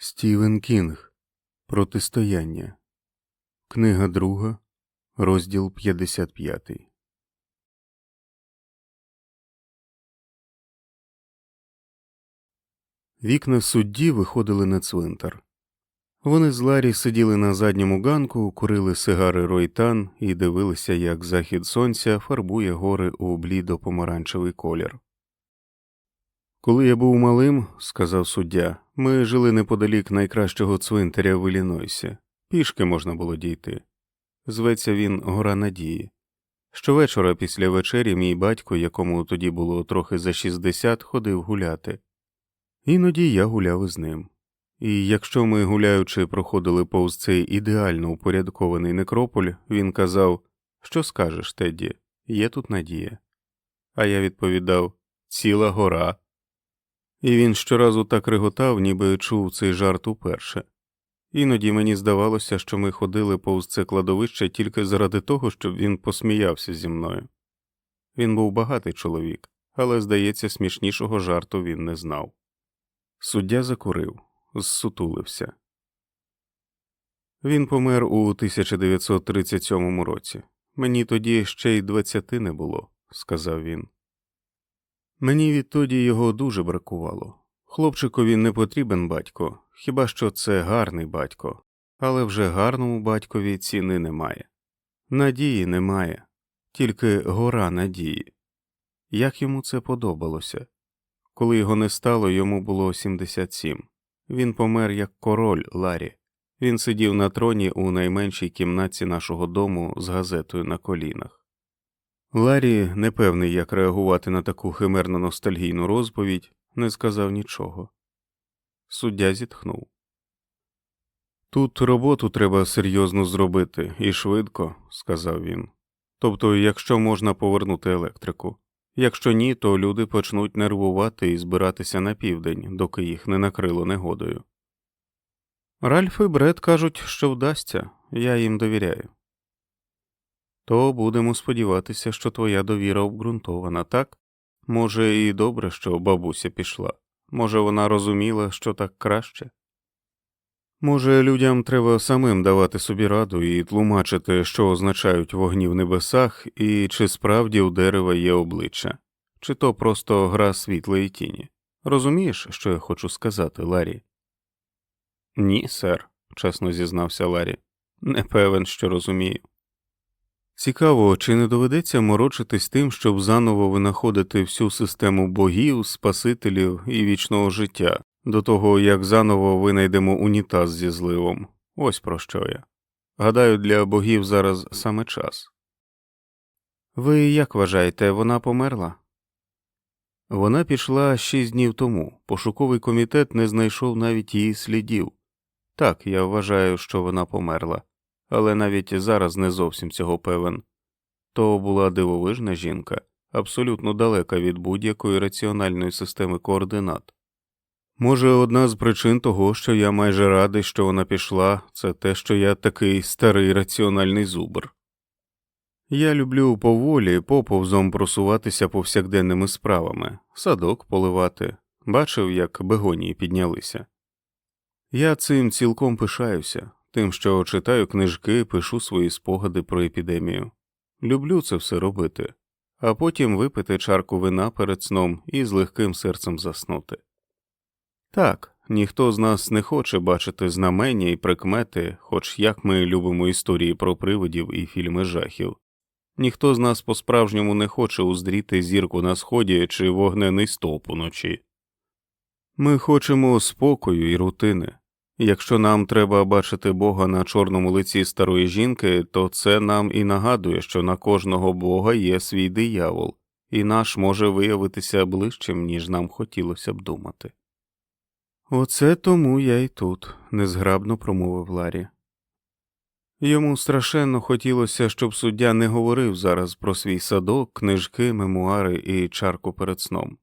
Стівен Кінг Протистояння. Книга друга, розділ 55. Вікна судді виходили на цвинтар. Вони з Ларі сиділи на задньому ганку, курили сигари Ройтан і дивилися, як захід сонця фарбує гори у блідо помаранчевий колір. Коли я був малим, сказав суддя, ми жили неподалік найкращого цвинтаря в Іллінойсі. Пішки можна було дійти. Зветься він Гора Надії. Щовечора після вечері мій батько, якому тоді було трохи за 60, ходив гуляти. Іноді я гуляв із ним. І якщо ми, гуляючи, проходили повз цей ідеально упорядкований некрополь, він казав Що скажеш, Тедді, є тут надія. А я відповідав Ціла гора. І він щоразу так реготав, ніби чув цей жарт уперше. Іноді мені здавалося, що ми ходили повз це кладовище тільки заради того, щоб він посміявся зі мною. Він був багатий чоловік, але, здається, смішнішого жарту він не знав. Суддя закурив, зсутулився. Він помер у 1937 році. Мені тоді ще й двадцяти не було, сказав він. Мені відтоді його дуже бракувало. Хлопчикові не потрібен батько, хіба що це гарний батько, але вже гарному батькові ціни немає. Надії немає, тільки гора надії. Як йому це подобалося? Коли його не стало, йому було 77. Він помер як король Ларі. Він сидів на троні у найменшій кімнатці нашого дому з газетою на колінах. Ларі, непевний, як реагувати на таку химерно ностальгійну розповідь, не сказав нічого. Суддя зітхнув. Тут роботу треба серйозно зробити і швидко, сказав він. Тобто, якщо можна повернути електрику. Якщо ні, то люди почнуть нервувати і збиратися на південь, доки їх не накрило негодою. Ральф і Бред кажуть, що вдасться, я їм довіряю. То будемо сподіватися, що твоя довіра обґрунтована, так? Може, і добре, що бабуся пішла. Може, вона розуміла, що так краще. Може, людям треба самим давати собі раду і тлумачити, що означають вогні в небесах, і чи справді у дерева є обличчя, чи то просто гра світла і тіні. Розумієш, що я хочу сказати, Ларі? Ні, сер, чесно зізнався Ларі. Не певен, що розумію. Цікаво, чи не доведеться морочитись тим, щоб заново винаходити всю систему богів, спасителів і вічного життя, до того як заново винайдемо унітаз зі зливом. Ось про що я. Гадаю, для богів зараз саме час. Ви як вважаєте, вона померла? Вона пішла шість днів тому. Пошуковий комітет не знайшов навіть її слідів. Так, я вважаю, що вона померла але навіть зараз не зовсім цього певен. То була дивовижна жінка, абсолютно далека від будь-якої раціональної системи координат. Може, одна з причин того, що я майже радий, що вона пішла, це те, що я такий старий раціональний зубр. Я люблю поволі поповзом просуватися повсякденними справами, садок поливати, бачив, як бегонії піднялися. Я цим цілком пишаюся, тим, що читаю книжки, пишу свої спогади про епідемію. Люблю це все робити, а потім випити чарку вина перед сном і з легким серцем заснути. Так, ніхто з нас не хоче бачити знамення і прикмети, хоч як ми любимо історії про привидів і фільми жахів. Ніхто з нас по справжньому не хоче уздріти зірку на сході чи вогнений стовп уночі. Ми хочемо спокою і рутини, Якщо нам треба бачити Бога на чорному лиці старої жінки, то це нам і нагадує, що на кожного Бога є свій диявол, і наш може виявитися ближчим, ніж нам хотілося б думати. Оце тому я й тут, незграбно промовив Ларі. Йому страшенно хотілося, щоб суддя не говорив зараз про свій садок, книжки, мемуари і чарку перед сном.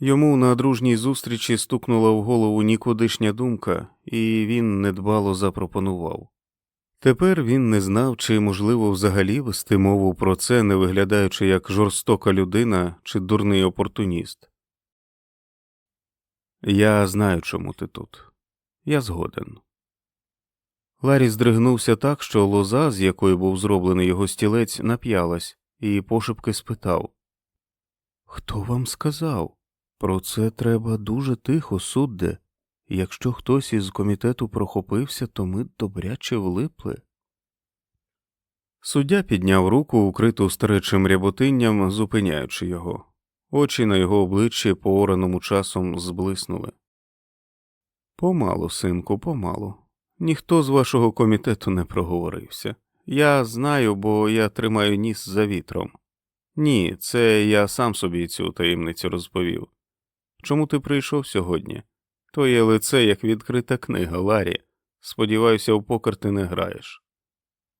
Йому на дружній зустрічі стукнула в голову нікудишня думка, і він недбало запропонував. Тепер він не знав, чи можливо взагалі вести мову про це, не виглядаючи як жорстока людина чи дурний опортуніст. Я знаю, чому ти тут. Я згоден. Ларі здригнувся так, що лоза, з якої був зроблений його стілець, нап'ялась, і пошепки спитав Хто вам сказав? Про це треба дуже тихо, судде. Якщо хтось із комітету прохопився, то ми добряче влипли. Суддя підняв руку, укриту старечим ряботинням, зупиняючи його. Очі на його обличчі поораному часом зблиснули. Помалу, синку, помалу. Ніхто з вашого комітету не проговорився. Я знаю, бо я тримаю ніс за вітром. Ні, це я сам собі цю таємницю розповів. Чому ти прийшов сьогодні? Твоє лице як відкрита книга, Ларі. Сподіваюся, у покер ти не граєш.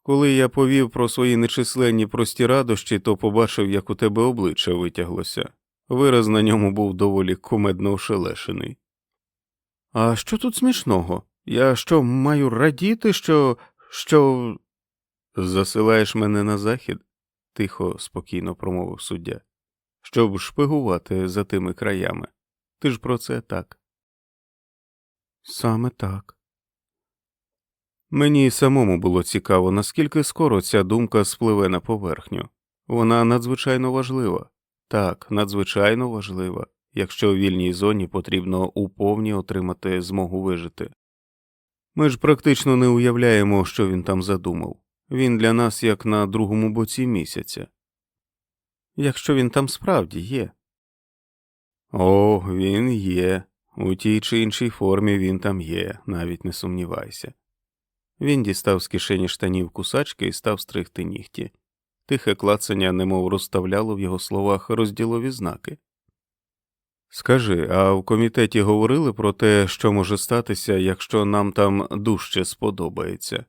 Коли я повів про свої нечисленні прості радощі, то побачив, як у тебе обличчя витяглося. Вираз на ньому був доволі кумедно ошелешений. А що тут смішного? Я що, маю радіти, що. що. Засилаєш мене на захід? тихо, спокійно промовив суддя, щоб шпигувати за тими краями. Ти ж про це так. Саме так. Мені самому було цікаво, наскільки скоро ця думка спливе на поверхню. Вона надзвичайно важлива, так, надзвичайно важлива, якщо у вільній зоні потрібно уповні отримати змогу вижити. Ми ж практично не уявляємо, що він там задумав він для нас як на другому боці місяця. Якщо він там справді є. О, він є. У тій чи іншій формі він там є, навіть не сумнівайся. Він дістав з кишені штанів кусачки і став стригти нігті. Тихе клацання немов розставляло в його словах розділові знаки. Скажи, а в комітеті говорили про те, що може статися, якщо нам там дужче сподобається,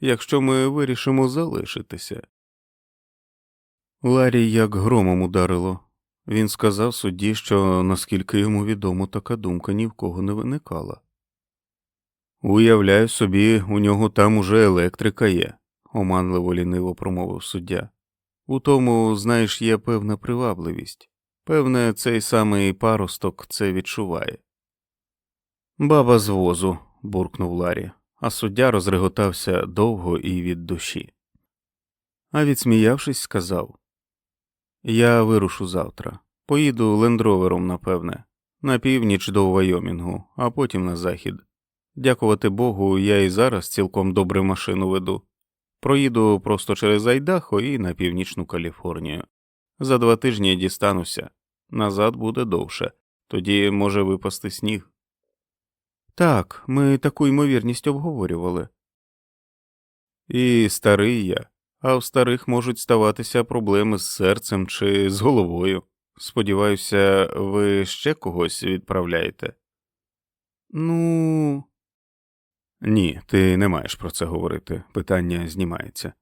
якщо ми вирішимо залишитися? Ларі як громом ударило. Він сказав судді, що, наскільки йому відомо, така думка ні в кого не виникала. Уявляю собі, у нього там уже електрика є, оманливо ліниво промовив суддя. У тому, знаєш, є певна привабливість. Певне, цей самий паросток це відчуває. Баба з возу, буркнув Ларі, а суддя розреготався довго і від душі. А відсміявшись, сказав Я вирушу завтра. Поїду лендровером, напевне, на північ до Вайомінгу, а потім на захід. Дякувати Богу, я і зараз цілком добре машину веду. Проїду просто через Айдахо і на північну Каліфорнію. За два тижні дістануся, назад буде довше, тоді може випасти сніг. Так, ми таку ймовірність обговорювали. І старий я, а в старих можуть ставатися проблеми з серцем чи з головою. Сподіваюся, ви ще когось відправляєте? Ну. Ні, ти не маєш про це говорити. Питання знімається.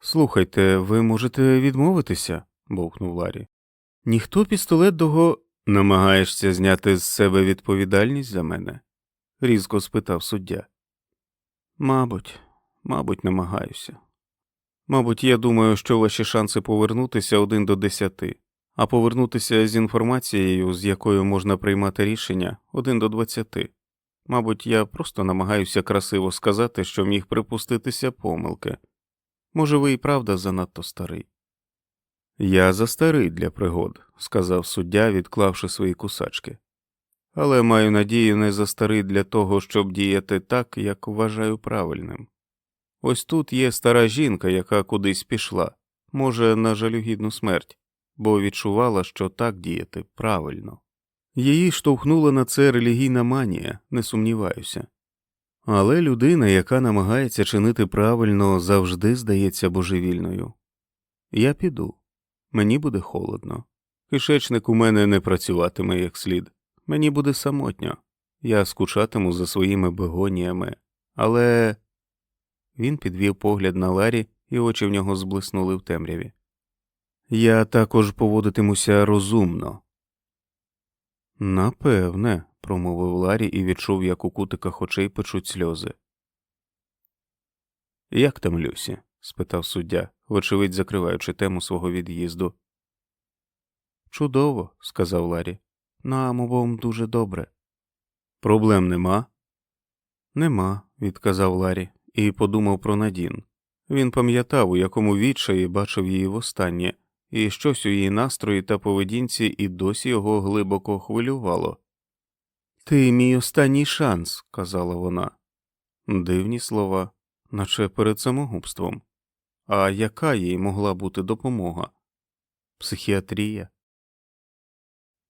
Слухайте, ви можете відмовитися, бовкнув Ларі. Ніхто пістолет дого. Намагаєшся зняти з себе відповідальність за мене? різко спитав суддя. Мабуть, мабуть, намагаюся. Мабуть, я думаю, що ваші шанси повернутися один до десяти, а повернутися з інформацією, з якою можна приймати рішення, один до двадцяти. Мабуть, я просто намагаюся красиво сказати, що міг припуститися помилки. Може, ви і правда занадто старий. Я застарий для пригод, сказав суддя, відклавши свої кусачки, але маю надію не застарий для того, щоб діяти так, як вважаю правильним. Ось тут є стара жінка, яка кудись пішла, може, на жалюгідну смерть, бо відчувала, що так діяти правильно. Її штовхнула на це релігійна манія, не сумніваюся. Але людина, яка намагається чинити правильно, завжди здається божевільною. Я піду, мені буде холодно. Кишечник у мене не працюватиме як слід, мені буде самотньо, я скучатиму за своїми бегоніями, але. Він підвів погляд на Ларі, і очі в нього зблиснули в темряві. Я також поводитимуся розумно. Напевне, промовив Ларі і відчув, як у кутиках очей печуть сльози. Як там Люсі? спитав суддя, вочевидь закриваючи тему свого від'їзду. Чудово, сказав Ларі. Нам обом дуже добре. Проблем нема? Нема, відказав Ларі і подумав про Надін. Він пам'ятав, у якому відчаї бачив її востаннє, і щось у її настрої та поведінці і досі його глибоко хвилювало. Ти мій останній шанс, казала вона. Дивні слова, наче перед самогубством. А яка їй могла бути допомога? Психіатрія?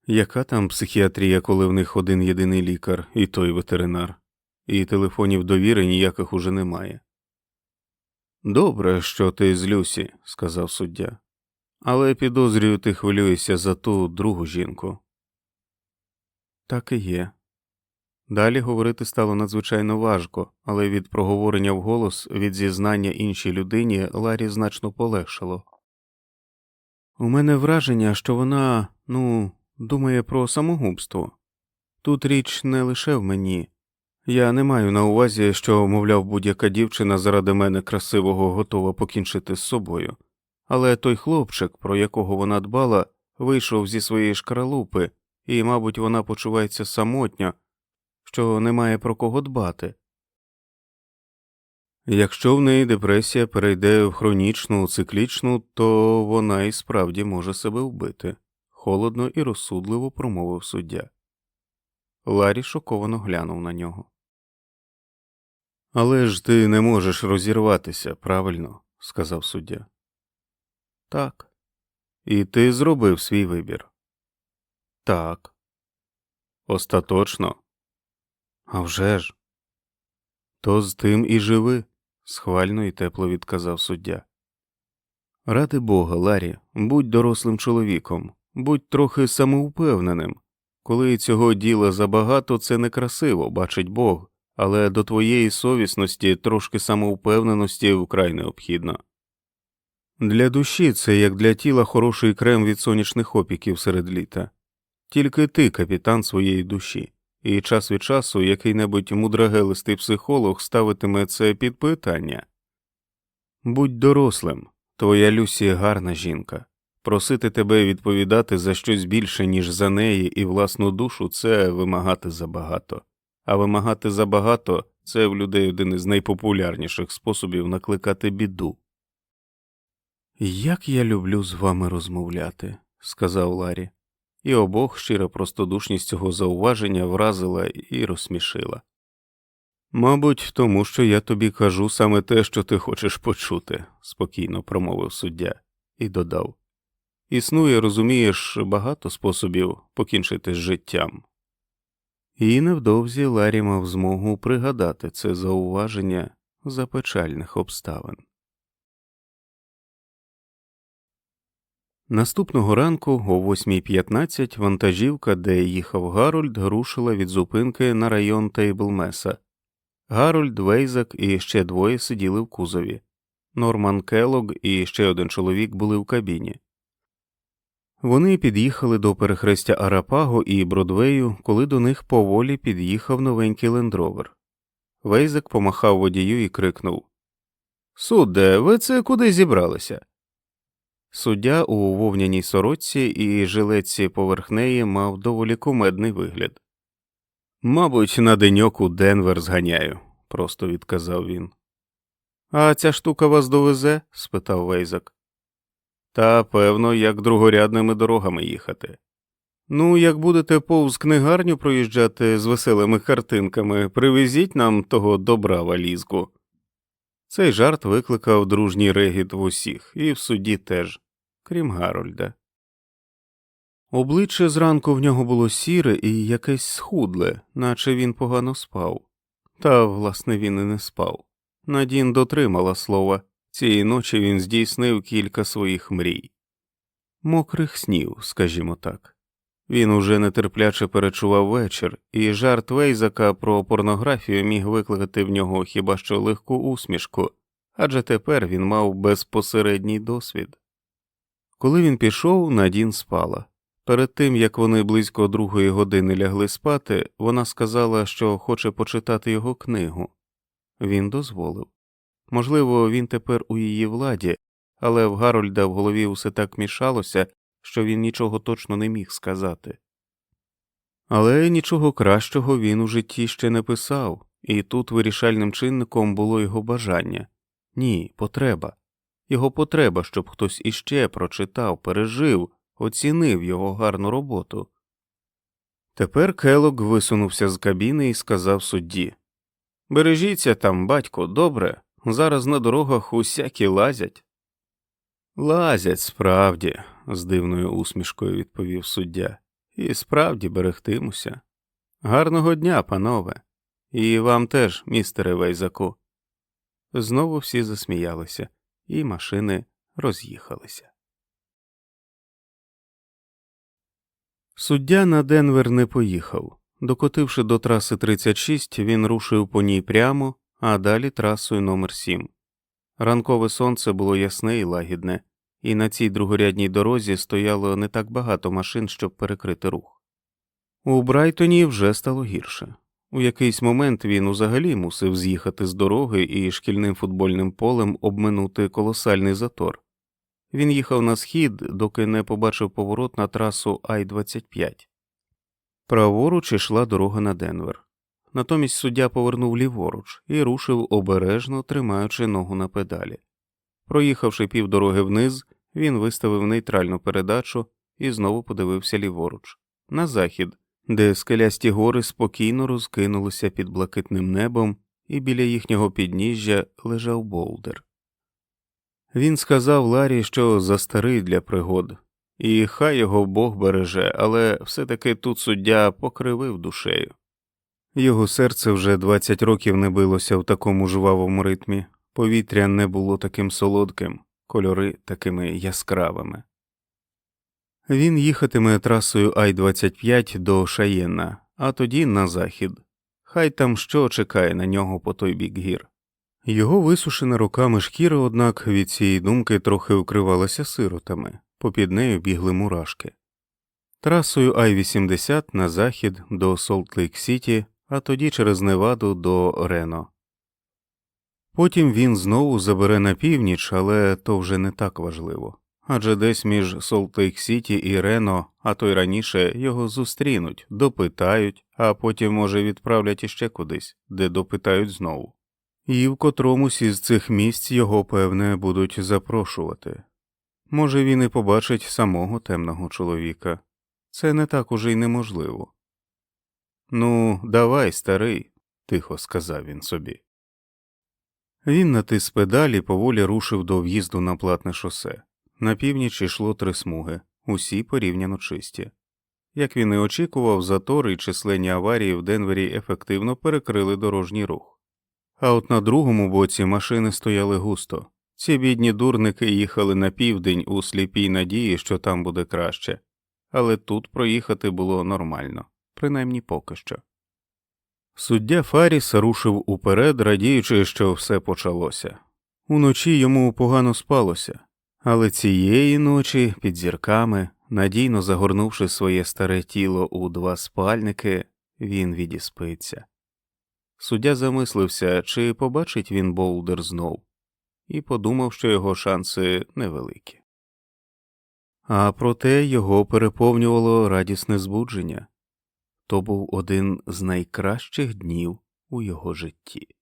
Яка там психіатрія, коли в них один єдиний лікар, і той ветеринар, і телефонів довіри ніяких уже немає? Добре, що ти з Люсі, сказав суддя, але підозрюю, ти хвилюєшся за ту другу жінку. Так і є. Далі говорити стало надзвичайно важко, але від проговорення вголос, від зізнання іншій людині Ларі значно полегшало. У мене враження, що вона, ну, думає про самогубство. Тут річ не лише в мені. Я не маю на увазі, що, мовляв, будь-яка дівчина заради мене красивого готова покінчити з собою, але той хлопчик, про якого вона дбала, вийшов зі своєї шкаралупи, і, мабуть, вона почувається самотньо, що немає про кого дбати. Якщо в неї депресія перейде в хронічну, циклічну, то вона і справді може себе вбити, холодно і розсудливо промовив суддя. Ларі шоковано глянув на нього. Але ж ти не можеш розірватися, правильно, сказав суддя. Так. І ти зробив свій вибір. Так. Остаточно. «А вже ж!» То з тим і живи, схвально і тепло відказав суддя. Ради Бога, Ларі, будь дорослим чоловіком, будь трохи самоупевненим. Коли цього діла забагато, це некрасиво, бачить Бог, але до твоєї совісності трошки самоупевненості вкрай необхідно. Для душі це як для тіла хороший крем від сонячних опіків серед літа. Тільки ти капітан своєї душі і час від часу який-небудь мудрагелистий психолог ставитиме це під питання. Будь дорослим, твоя Люсі гарна жінка. Просити тебе відповідати за щось більше, ніж за неї і власну душу, це вимагати забагато, а вимагати забагато це в людей один із найпопулярніших способів накликати біду. Як я люблю з вами розмовляти, сказав Ларі і обох щира простодушність цього зауваження вразила і розсмішила. Мабуть, тому що я тобі кажу саме те, що ти хочеш почути, спокійно промовив суддя, і додав Існує, розумієш, багато способів покінчити з життям. І невдовзі Ларі мав змогу пригадати це зауваження за печальних обставин. Наступного ранку, о 8.15, вантажівка, де їхав Гарольд, рушила від зупинки на район Тейблмеса. Гарольд, Вейзак і ще двоє сиділи в кузові. Норман Келлог і ще один чоловік були в кабіні. Вони під'їхали до перехрестя Арапаго і Бродвею, коли до них поволі під'їхав новенький лендровер. Вейзак помахав водію і крикнув Судде, ви це куди зібралися? Суддя у вовняній сорочці і жилетці поверх неї мав доволі кумедний вигляд. Мабуть, на деньок у Денвер зганяю, просто відказав він. А ця штука вас довезе? спитав Вейзак. Та, певно, як другорядними дорогами їхати. Ну, як будете повз книгарню проїжджати з веселими картинками, привезіть нам того добра валізку. Цей жарт викликав дружній регіт в усіх, і в суді теж, крім Гарольда. Обличчя зранку в нього було сіре і якесь схудле, наче він погано спав. Та, власне, він і не спав. Надін дотримала слова цієї ночі він здійснив кілька своїх мрій, мокрих снів, скажімо так. Він уже нетерпляче перечував вечір, і жарт Вейзака про порнографію міг викликати в нього хіба що легку усмішку, адже тепер він мав безпосередній досвід. Коли він пішов, Надін спала. Перед тим як вони близько другої години лягли спати, вона сказала, що хоче почитати його книгу. Він дозволив. Можливо, він тепер у її владі, але в Гарольда в голові усе так мішалося, що він нічого точно не міг сказати. Але нічого кращого він у житті ще не писав, і тут вирішальним чинником було його бажання ні, потреба. Його потреба, щоб хтось іще прочитав, пережив, оцінив його гарну роботу. Тепер Келог висунувся з кабіни і сказав судді Бережіться там, батько, добре, зараз на дорогах усякі лазять. Лазять, справді, з дивною усмішкою відповів суддя, і справді берегтимуся. Гарного дня, панове, і вам теж, містере Вейзаку. Знову всі засміялися, і машини роз'їхалися. Суддя на Денвер не поїхав. Докотивши до траси 36, він рушив по ній прямо, а далі трасою номер 7 Ранкове сонце було ясне і лагідне, і на цій другорядній дорозі стояло не так багато машин, щоб перекрити рух. У Брайтоні вже стало гірше. У якийсь момент він узагалі мусив з'їхати з дороги і шкільним футбольним полем обминути колосальний затор. Він їхав на схід, доки не побачив поворот на трасу Ай 25 Праворуч ішла дорога на Денвер. Натомість суддя повернув ліворуч і рушив обережно, тримаючи ногу на педалі. Проїхавши півдороги вниз, він виставив нейтральну передачу і знову подивився ліворуч, на захід, де скелясті гори спокійно розкинулися під блакитним небом, і біля їхнього підніжжя лежав болдер. Він сказав Ларі, що застарий для пригод, і хай його Бог береже, але все таки тут суддя покривив душею. Його серце вже 20 років не билося в такому жвавому ритмі, повітря не було таким солодким, кольори такими яскравими. Він їхатиме трасою Ай 25 до Шаєна, а тоді на захід. Хай там що чекає на нього по той бік гір. Його висушена руками шкіра, однак від цієї думки трохи укривалася сиротами, попід нею бігли мурашки. Трасою Ай 80 на захід до Солт-Лейк Сіті, а тоді через Неваду до Рено. Потім він знову забере на північ, але то вже не так важливо адже десь між Солтейк Сіті і Рено, а то й раніше його зустрінуть, допитають, а потім, може, відправлять іще кудись, де допитають знову. І в котромусь із цих місць його, певне, будуть запрошувати. Може, він і побачить самого темного чоловіка. Це не так уже й неможливо. Ну, давай, старий, тихо сказав він собі. Він натис педалі поволі рушив до в'їзду на платне шосе. На північ йшло три смуги, усі порівняно чисті. Як він і очікував, затори і численні аварії в Денвері ефективно перекрили дорожній рух. А от на другому боці машини стояли густо. Ці бідні дурники їхали на південь у сліпій надії, що там буде краще, але тут проїхати було нормально, принаймні поки що. Суддя Фаріс рушив уперед, радіючи, що все почалося. Уночі йому погано спалося. Але цієї ночі під зірками, надійно загорнувши своє старе тіло у два спальники, він відіспиться. Суддя замислився, чи побачить він Болдер знов, і подумав, що його шанси невеликі. А проте його переповнювало радісне збудження то був один з найкращих днів у його житті.